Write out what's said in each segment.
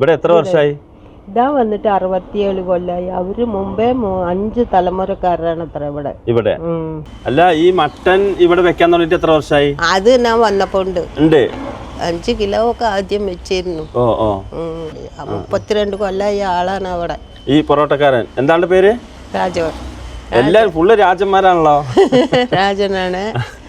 ഇവിടെ എത്ര വർഷമായി ഇതാ വന്നിട്ട് അറുപത്തിയേഴ് കൊല്ലായി. അവർ മുമ്പേ അഞ്ച് തലമുറക്കാരാണ് അത്ര ഇവിടെ. ഇവിടെ? അല്ല ഈ മട്ടൻ ഇവിടെ വെക്കാൻ തുടങ്ങിട്ട് എത്ര വർഷമായി അത് ഞാൻ വന്നപ്പോ ഉണ്ട്. ഉണ്ട്? അഞ്ച് കിലോ ഒക്കെ ആദ്യം വെച്ചിരുന്നു. ഓ മുപ്പത്തിരണ്ട് കൊല്ലായി ആളാണ് അവിടെ. ഈ പൊറോട്ടക്കാരൻ. എന്താണ് പേര്? രാജവൻ എല്ലാരും ഫുള്ള് രാജന്മാരാണല്ലോ. രാജനാണ്.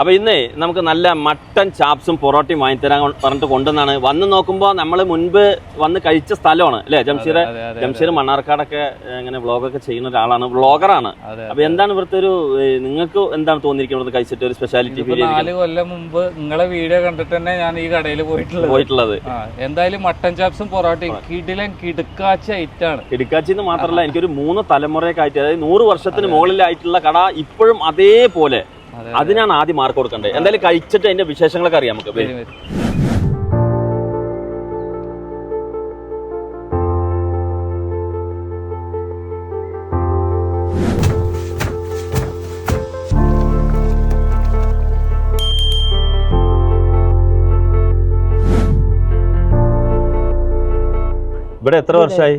അപ്പൊ ഇന്ന് നമുക്ക് നല്ല മട്ടൻ ചാപ്സും പൊറോട്ടയും വാങ്ങിത്തരാൻ പറഞ്ഞിട്ട് കൊണ്ടുവന്നാണ്. വന്ന് നോക്കുമ്പോൾ നമ്മൾ മുൻപ് വന്ന് കഴിച്ച സ്ഥലമാണ് അല്ലേ? ജംഷീർ ജംഷീർ മണ്ണാർക്കാടൊക്കെ ഇങ്ങനെ വ്ളോഗൊക്കെ ചെയ്യുന്ന ഒരാളാണ് വ്ളോഗറാണ്. അപ്പോൾ അപ്പൊ എന്താണ് ഇവിടുത്തെ ഒരു നിങ്ങൾക്ക് എന്താണ് തോന്നിയിരിക്കുന്നത് കഴിച്ചിട്ട് ഒരു സ്പെഷ്യാലിറ്റി ഫീൽ നാല് കൊല്ലം മുമ്പ് നിങ്ങളെ വീഡിയോ കണ്ടിട്ട് തന്നെ ഞാൻ ഈ കടയിൽ പോയിട്ടുള്ളത്. പോയിട്ടുള്ളത്. എന്തായാലും മട്ടൻ ചാപ്സും പൊറോട്ടയും കിടിലൻ കിടുക്കാച്ചി ഐറ്റാണ്. ഇടുക്കാച്ചിന്ന് മാത്രമല്ല എനിക്കൊരു മൂന്ന് തലമുറയൊക്കെ ആയിട്ട് അതായത് നൂറ് വർഷത്തിന് മുകളിലായിട്ടുള്ള കട ഇപ്പോഴും അതേപോലെ. അതെ, അതിനാണ് ആദ്യം മാർക്ക് കൊടുക്കേണ്ടത്. എന്തായാലും കഴിച്ചിട്ട് അതിന്റെ വിശേഷങ്ങളൊക്കെ അറിയാം നമുക്ക്. ഇവിടെ എത്ര വർഷമായി?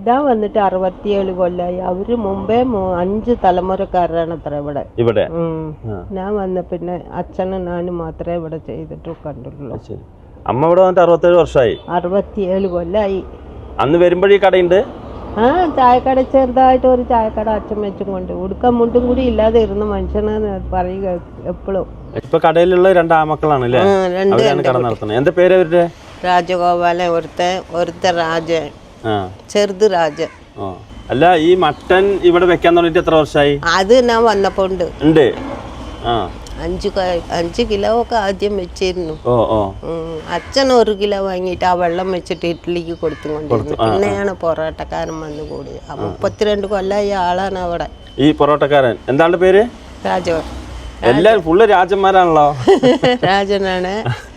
ഇതാ വന്നിട്ട് അറുപത്തിയേഴ് കൊല്ലായി. അവർ മുമ്പേ അഞ്ച് തലമുറക്കാരാണ് അത്ര ഇവിടെ. ഇവിടെ? ഞാൻ വന്ന പിന്നെ അച്ഛനും ഞാനും മാത്രമേ ഇവിടെ ചെയ്തിട്ട് കണ്ടുള്ളൂ. അമ്മ ഇവിടെ വന്നിട്ട് അറുപത്തേഴ് വർഷമായി? അറുപത്തിയേഴ് കൊല്ലായി. അന്ന് വരുമ്പോഴേ കടയുണ്ട്? ആ ചായക്കട ചെറുതായിട്ട് ഒരു ചായക്കട അച്ഛൻ വെച്ചും കൊണ്ട്. ഉടുക്കം മുണ്ടും കൂടി ഇല്ലാതെ ഇരുന്ന് മനുഷ്യനെന്ന് പറയുക എപ്പോഴും ഇപ്പൊ കടയിലുള്ള രണ്ട് ആമക്കളാണ് രണ്ട് കട നടത്തുന്നത്. എന്താ പേര് അവരുടെ? രാജഗോപാലൻ ഒരുത്തൻ ഒരുത്തൻ രാജൻ. ചെറുത് രാജൻ. അല്ല ഈ മട്ടൻ ഇവിടെ വെക്കാൻ തുടങ്ങിട്ട് എത്ര വർഷമായി അത് ഞാൻ വന്നപ്പോ ഉണ്ട്. ഉണ്ട്? അഞ്ചു അഞ്ച് കിലോ ഒക്കെ ആദ്യം വെച്ചിരുന്നു. അച്ഛൻ ഒരു കിലോ വാങ്ങിയിട്ട് ആ വെള്ളം വെച്ചിട്ട് ഇഡ്ഡലിക്ക് കൊടുത്തുകൊണ്ടിരുന്നു പിന്നെയാണ് പൊറോട്ടക്കാരൻ വന്നു കൂടി ആ മുപ്പത്തിരണ്ട് കൊല്ലായി ആളാണ് അവിടെ. ഈ പൊറോട്ടക്കാരൻ. എന്താണ് പേര്? രാജവൻ എല്ലാരും ഫുള്ള് രാജന്മാരാണല്ലോ. രാജനാണ്.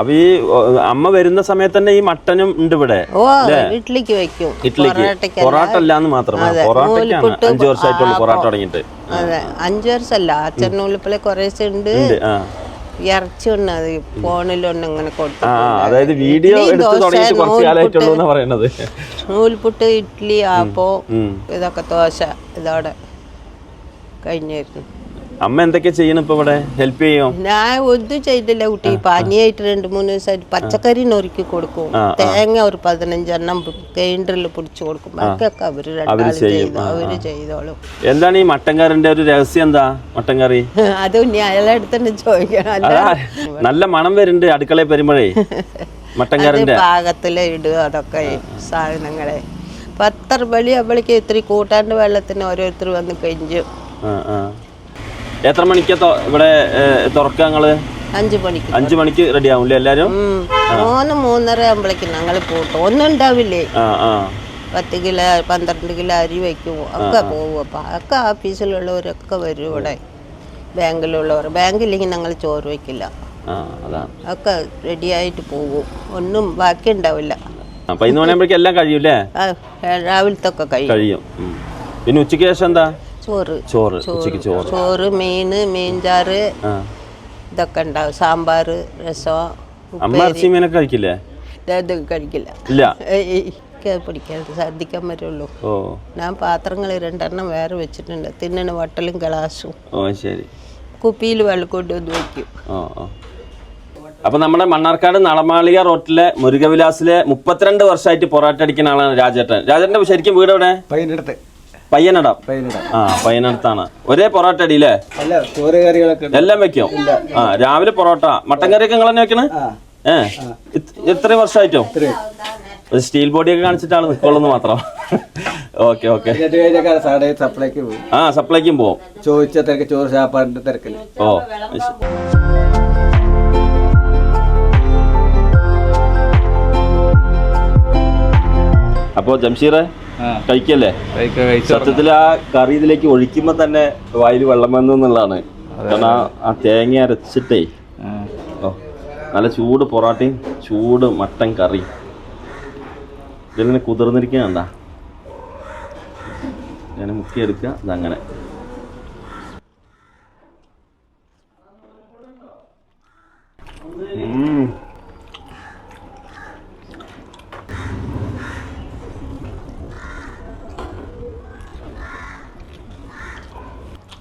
അപ്പൊ ഈ അമ്മ വരുന്ന സമയത്ത് തന്നെ ഈ മട്ടനും ഉണ്ട് ഇവിടെ. ഇഡ്ലിക്ക് വെക്കും. ഇഡ്ലിക്ക്. പൊറോട്ട അല്ലാന്ന് മാത്രമാണ് പൊറോട്ടയ്ക്കാണ്. അഞ്ചു വർഷമായിട്ടുള്ള പൊറാട്ട തുടങ്ങിയിട്ട്. അഞ്ചു വർഷമല്ല. അച്ഛൻ ഉള്ളിപ്പലെ കുറേശ്ശെ ഉണ്ട്. ഇറച്ചി ഉണ്ട് അത് ഫോണിലൊന്നും ഇങ്ങനെ കൊടുത്തു അതായത് വീഡിയോ എടുത്ത് പറയണത്. നൂൽപുട്ട് ഇഡ്ഡലി ആപ്പോ ഇതൊക്കെ ദോശ ഇതോടെ കഴിഞ്ഞായിരുന്നു. അമ്മ എന്തൊക്കെ ചെയ്യണം ഇപ്പൊ ഇവിടെ? ഹെൽപ്പ് ചെയ്യോ? ഞാൻ ഒന്നും ചെയ്തില്ല കുട്ടി. പനിയായിട്ട് രണ്ട് മൂന്ന് ദിവസമായിട്ട് പച്ചക്കറി നൊറുക്കി കൊടുക്കും. തേങ്ങ ഒരു പതിനഞ്ചെണ്ണം ഗ്രൈൻഡറിൽ പിടിച്ചു കൊടുക്കും. ബാക്കിയൊക്കെ അവർ രണ്ടാളും ചെയ്തു അവർ ചെയ്തോളും. എന്താണ് ഈ മട്ടൻകാരന്റെ ഒരു രഹസ്യം എന്താ? മട്ടൻകറി? അത് ഇനി അയാളെ അടുത്ത് ചോദിക്കണം. നല്ല മണം വരുന്നുണ്ട് അടുക്കളയിൽ വരുമ്പോഴേ മട്ടൻകാരന്റെ പാകത്തിൽ ഇടുക അതൊക്കെ സാധനങ്ങളെ. പത്തർ മണി അവളിക്ക് ഇത്തിരി കൂട്ടാണ്ട് വെള്ളത്തിന് ഓരോരുത്തർ വന്ന് കഴിഞ്ഞു. എത്ര മണിക്കാ ഇവിടെ തുറക്കുക ഞങ്ങൾ അഞ്ചു മണിക്ക്. അഞ്ചു മണിക്ക് റെഡി ആവുംല്ലേ എല്ലാരും. മൂന്ന് മൂന്നര ആകുമ്പോഴേക്കും ഞങ്ങൾ പൂട്ടും ഒന്നും ഉണ്ടാവില്ലേ? പത്ത് കിലോ പന്ത്രണ്ട് കിലോ അരി വയ്ക്കുമോ ഒക്കെ പോകും അപ്പം. ഒക്കെ ഓഫീസിലുള്ളവരൊക്കെ വരും ഇവിടെ. ബാങ്കിലുള്ളവർ. ബാങ്കില്ലെങ്കിൽ ഞങ്ങൾ ചോറ് വയ്ക്കില്ല. ഒക്കെ റെഡിയായിട്ട് പോകും. ഒന്നും ബാക്കി ഉണ്ടാവില്ല. പതിനൊന്ന് മണിയാകുമ്പോഴേക്കും എല്ലാം കഴിയൂലേ രാവിലത്തെ ഒക്കെ കഴിയും. കഴിയും. പിന്നെ ഉച്ചയ്ക്ക് ശേഷം എന്താ? ചോറ്. ചോറ് ഉച്ചയ്ക്ക് ചോറ്. ചോറ് മീൻ മീൻചാറ് ഇതൊക്കെ ഉണ്ടാവും. സാമ്പാർ രസം അമ്മ ഇറച്ചി മീനൊക്കെ കഴിക്കില്ലേ? കഴിക്കില്ല. ഇല്ല. പിടിക്കാതെ ശ്രദ്ധിക്കാൻ പറ്റുള്ളൂ ഞാൻ പാത്രങ്ങൾ രണ്ടെണ്ണം വേറെ വെച്ചിട്ടുണ്ട്. തിന്നണ വട്ടലും ഗ്ലാസും. ഓ ശരി. കുപ്പിയിൽ വെള്ളം കൊണ്ടുവന്ന് വയ്ക്കും. ഓ ഓ. അപ്പൊ നമ്മുടെ മണ്ണാർക്കാട് നളമാളിക റോട്ടിലെ മുരുകവിലാസിലെ മുപ്പത്തിരണ്ട് വർഷമായിട്ട് പൊറാട്ട അടിക്കുന്ന ആളാണ് രാജേട്ടൻ. രാജേട്ടന്റെ ശരിക്കും വീട് എവിടെ പയ്യനടുത്ത് പയ്യനടം. പയ്യനട. ആ പയ്യനടത്താണ്. ഒരേ പൊറോട്ട അടി അല്ലേ എല്ലാം വെക്കും. ആ രാവിലെ പൊറോട്ട. മട്ടൻ കറിയൊക്കെ നിങ്ങൾ തന്നെ വെക്കണേ? ഏ എത്ര വർഷമായിട്ടോ? ഒരു സ്റ്റീൽ ബോഡിയൊക്കെ കാണിച്ചിട്ടാണ് നിൽക്കുള്ളൂ മാത്രം. Okay okay. ആ സപ്ലൈക്കും പോവും. ചോദിച്ച തിരക്ക് ചോറ് ചാപ്പാടിന്റെ തിരക്കിൽ. ഓ അത് ശരി. അപ്പോ ജംഷീറെ കഴിക്കല്ലേ? സത്യത്തിൽ ആ കറി ഇതിലേക്ക് ഒഴിക്കുമ്പോ തന്നെ വായിൽ വെള്ളം വന്നു എന്നുള്ളതാണ്. കാരണം ആ- ആ തേങ്ങ അരച്ചിട്ടേ. ഓ നല്ല ചൂട് പൊറാട്ടയും ചൂട് മട്ടൻ കറി. ഇതിൽ തന്നെ കുതിർന്നിരിക്കണ്ട ഞാൻ മുക്കിയെടുക്കുക ഇതങ്ങനെ.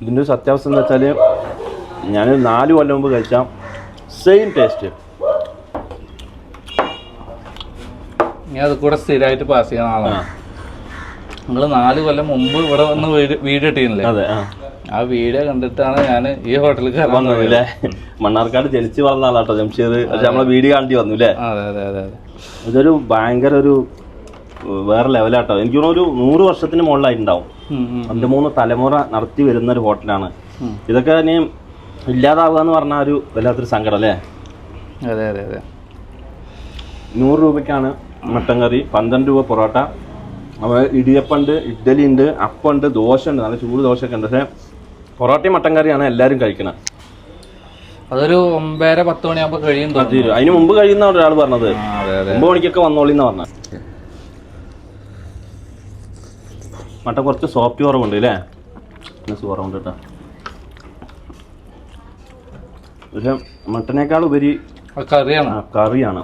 ഇതിന്റെ ഒരു സത്യാവസ്ഥ എന്ന് വെച്ചാൽ ഞാൻ നാല് കൊല്ലം മുമ്പ് കഴിച്ച സെയിം ടേസ്റ്റ് ഞാൻ അത് കൂടെ സ്ഥിരമായിട്ട് പാസ് ചെയ്യുന്ന ആളാണ്. നിങ്ങൾ നാല് കൊല്ലം മുമ്പ് ഇവിടെ വന്ന് വീട്- വീട് ഇട്ടിരുന്നില്ലേ? അതെ ആ. വീട് വീഡിയോ കണ്ടിട്ടാണ് ഞാൻ ഈ ഹോട്ടലിൽ വന്നത് അല്ലേ? മണ്ണാർക്കാട് ജനിച്ച് വളർന്ന ആളാട്ടോ ജംഷീർ പക്ഷെ നമ്മളെ വീഡിയോ കാണേണ്ടി വന്നു അല്ലേ? അതെ അതെ അതെ അതെ. ഇതൊരു ഭയങ്കര ഒരു വേറെ ലെവലാട്ടോ എനിക്കൊരു ഒരു നൂറ് വർഷത്തിന് മുകളിലായിട്ടുണ്ടാവും. രണ്ട് മൂന്ന് തലമുറ നടത്തി വരുന്ന ഒരു ഹോട്ടലാണ്. ഇതൊക്കെ ഇനി ഇല്ലാതാവുക എന്ന് പറഞ്ഞാൽ ഒരു വല്ലാത്തൊരു സങ്കടം അല്ലേ അതെ അതെ അതെ. നൂറ് രൂപയ്ക്കാണ് മട്ടൻ കറി പന്ത്രണ്ട് രൂപ പൊറോട്ട. അപ്പോൾ ഇടിയപ്പുണ്ട് ഇഡ്ഡലി ഉണ്ട് അപ്പമുണ്ട് ദോശ ഉണ്ട് നല്ല ചൂട് ദോശയൊക്കെ ഉണ്ട്. പക്ഷേ പൊറോട്ടയും മട്ടൻ കറിയാണ് എല്ലാവരും കഴിക്കുന്നത് അതൊരു ഒമ്പതര പത്ത് മണിയാകുമ്പോൾ കഴിയും അതിന് മുമ്പ് കഴിയുന്ന ഒരാൾ പറഞ്ഞത്. ഒമ്പത് മണിക്കൊക്കെ വന്നോളിന്ന് പറഞ്ഞത് മട്ടൻ കുറച്ച് സോഫ്റ്റ് കുറവുണ്ട് അല്ലേ കുറവുണ്ട് കേട്ടോ പക്ഷെ മട്ടനേക്കാൾ ഉപരി കറിയാണ്. കറിയാണ്.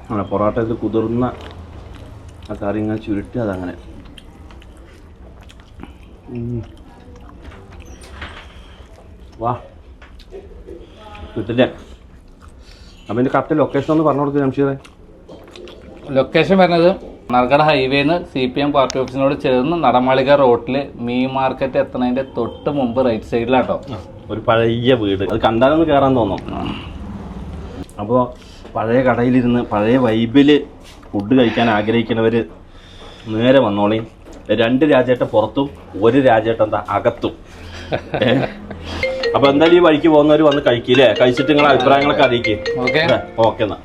അങ്ങനെ പൊറോട്ടയിൽ കുതിർന്ന ആ കറി ഇങ്ങനെ ചുരുട്ടി അതങ്ങനെ. വാ. കിട്ടില്ലേ. അപ്പം എന്റെ കറക്റ്റ് ലൊക്കേഷൻ ഒന്ന് പറഞ്ഞു കൊടുക്കുക ജംഷീറെ. ലൊക്കേഷൻ വരുന്നത് മണ്ണാർക്കാട് ഹൈവേന്ന് സി പി എം പാർട്ടി ഓഫീസിനോട് ചേർന്ന് നടമാളിക റോട്ടിൽ മീ മാർക്കറ്റ് എത്തണതിന്റെ തൊട്ട് മുമ്പ് റൈറ്റ് സൈഡിലാട്ടോ. ഒരു പഴയ വീട്. അത് കണ്ടാലൊന്ന് കയറാൻ തോന്നും. അപ്പോൾ പഴയ കടയിലിരുന്ന് പഴയ വൈബിൽ ഫുഡ് കഴിക്കാൻ ആഗ്രഹിക്കുന്നവര് നേരെ വന്നോളി. രണ്ട് രാജേട്ടൻ പുറത്തും ഒരു രാജേട്ടൻ എന്താ അകത്തും. അപ്പോൾ അപ്പൊ എന്തായാലും ഈ വഴിക്ക് പോകുന്നവർ വന്ന് കഴിക്കില്ലേ കഴിച്ചിട്ട് നിങ്ങളെ അഭിപ്രായങ്ങളൊക്കെ അറിയിക്കും. ഓക്കെ. ഓക്കെ എന്നാ.